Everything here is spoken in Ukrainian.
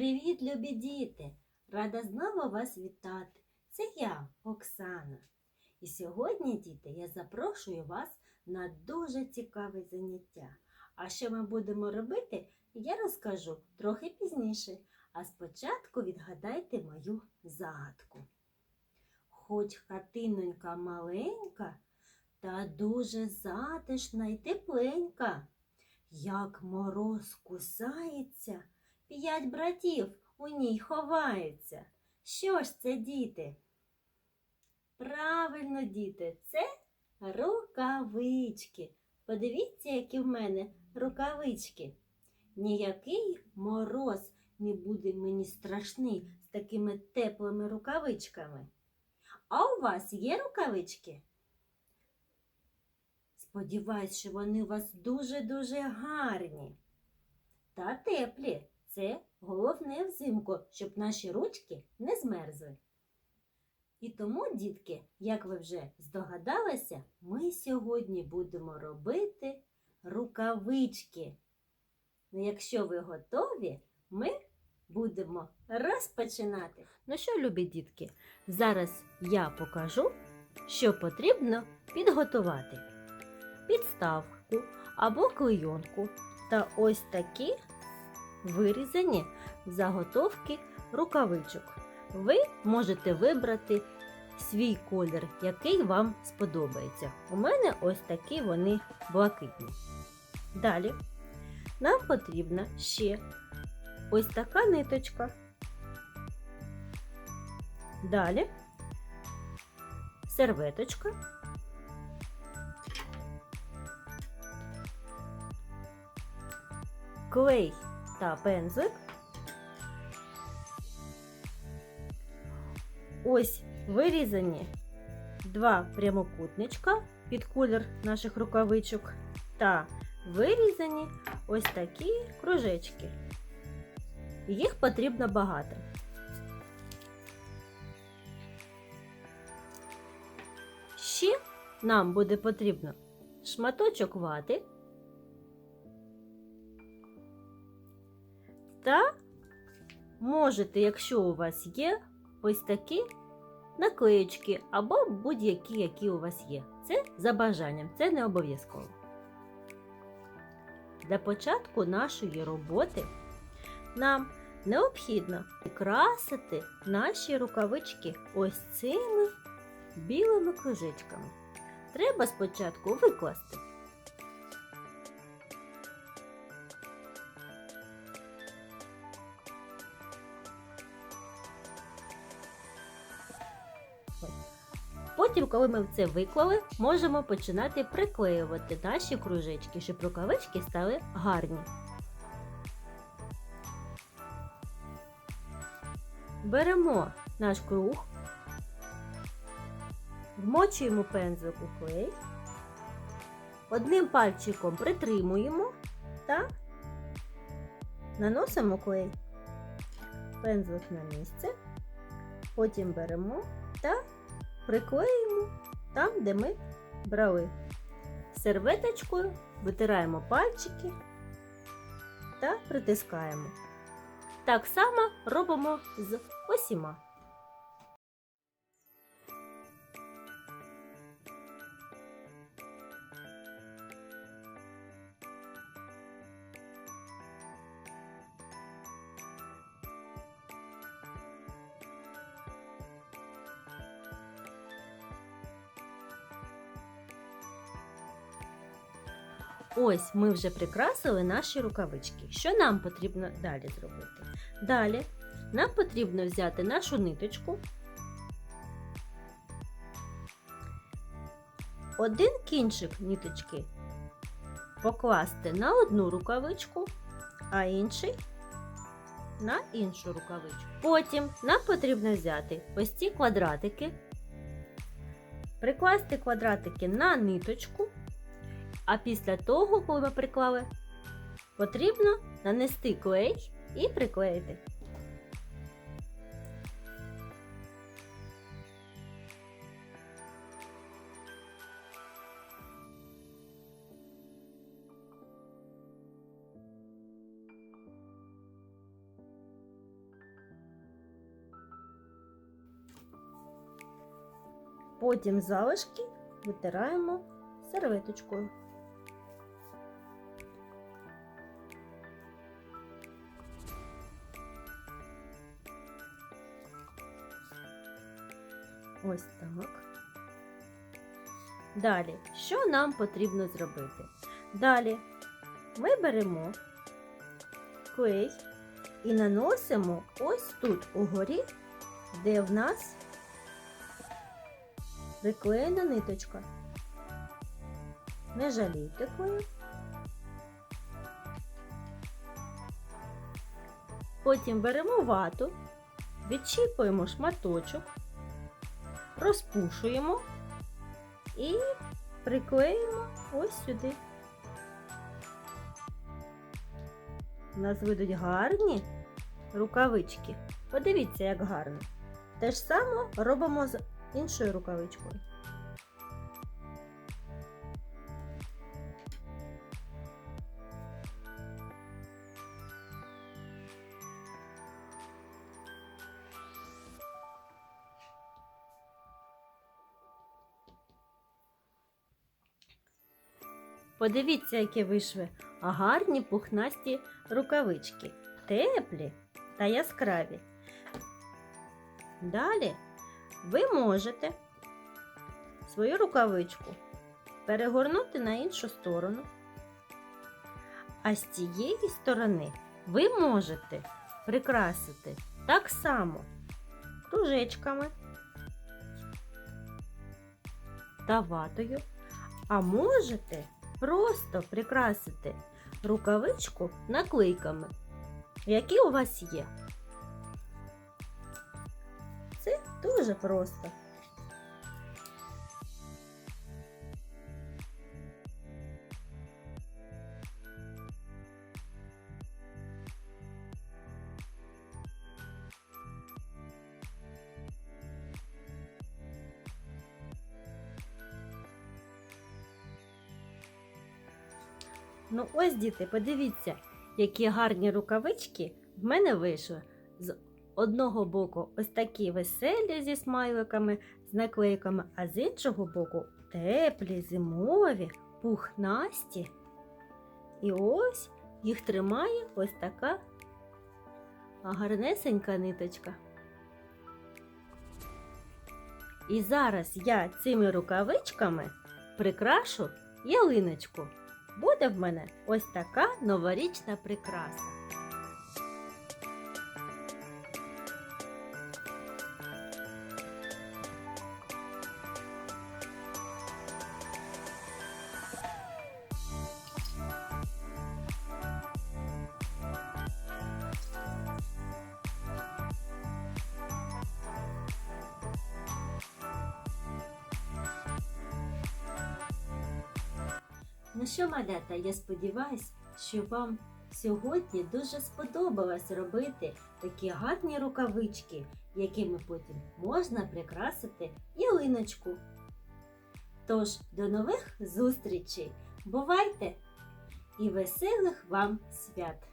Привіт, любі діти! Рада знову вас вітати. Це я, Оксана. І сьогодні, діти, я запрошую вас на дуже цікаве заняття. А що ми будемо робити, я розкажу трохи пізніше. А спочатку відгадайте мою загадку. Хоч хатинонька маленька, та дуже затишна й тепленька. Як мороз кусається, п'ять братів у ній ховаються. Що ж це, діти? Правильно, діти, це рукавички. Подивіться, які в мене рукавички. Ніякий мороз не буде мені страшний з такими теплими рукавичками. А у вас є рукавички? Сподіваюсь, що вони у вас дуже-дуже гарні та теплі. Це головне взимку, щоб наші ручки не змерзли. І тому, дітки, як ви вже здогадалися, ми сьогодні будемо робити рукавички. Ну, якщо ви готові, ми будемо розпочинати. Ну що, любі дітки, зараз я покажу, що потрібно підготувати підставку або клейонку та ось такі вирізані заготовки рукавичок. Ви можете вибрати свій колір, який вам сподобається. У мене ось такі вони блакитні. Далі нам потрібна ще ось така ниточка. Далі серветочка. клей та пензлик. Ось вирізані два прямокутничка під колір наших рукавичок та вирізані ось такі кружечки. Їх потрібно багато. Ще нам буде потрібно шматочок вати. Та можете, якщо у вас є, ось такі наклеєчки або будь-які, які у вас є. Це за бажанням, це не обов'язково. Для початку нашої роботи нам необхідно прикрасити наші рукавички ось цими білими кружечками. Треба спочатку викласти. Потім, коли ми це виклали, можемо починати приклеювати наші кружечки, щоб рукавички стали гарні. Беремо наш круг, вмочуємо пензлик у клей, одним пальчиком притримуємо та наносимо клей. Пензлик на місце, потім беремо та приклеїмо там, де ми брали. Серветочкою витираємо пальчики та притискаємо. Так само робимо з усіма. Ось ми вже прикрасили наші рукавички. Що нам потрібно далі зробити? Далі нам потрібно взяти нашу ниточку, один кінчик ниточки покласти на одну рукавичку, а інший на іншу рукавичку. Потім нам потрібно взяти ось ці квадратики, прикласти квадратики на ниточку. А після того, коли ми приклали, потрібно нанести клей і приклеїти. Потім залишки витираємо серветочкою. Ось так. Далі, що нам потрібно зробити? Далі ми беремо клей і наносимо ось тут угорі, де в нас приклеєна ниточка. Не жалійте клею. Потім беремо вату, відчіпуємо шматочок, розпушуємо і приклеїмо ось сюди. У нас вийдуть гарні рукавички. Подивіться, як гарно. Те ж саме робимо з іншою рукавичкою. Подивіться, які вийшли а гарні пухнасті рукавички, теплі та яскраві. Далі ви можете свою рукавичку перегорнути на іншу сторону, а з цієї сторони ви можете прикрасити так само кружечками та ватою, а можете просто прикрасити рукавичку наклейками, які у вас є. Це дуже просто. Ну ось, діти, подивіться, які гарні рукавички в мене вийшли. З одного боку ось такі веселі зі смайликами, з наклейками, а з іншого боку теплі, зимові, пухнасті. І ось їх тримає ось така гарнесенька ниточка. І зараз я цими рукавичками прикрашу ялиночку буде в мене ось така новорічна прикраса. Ну що, малята, я сподіваюся, що вам сьогодні дуже сподобалось робити такі гарні рукавички, якими потім можна прикрасити ялиночку. Тож, до нових зустрічей! Бувайте і веселих вам свят!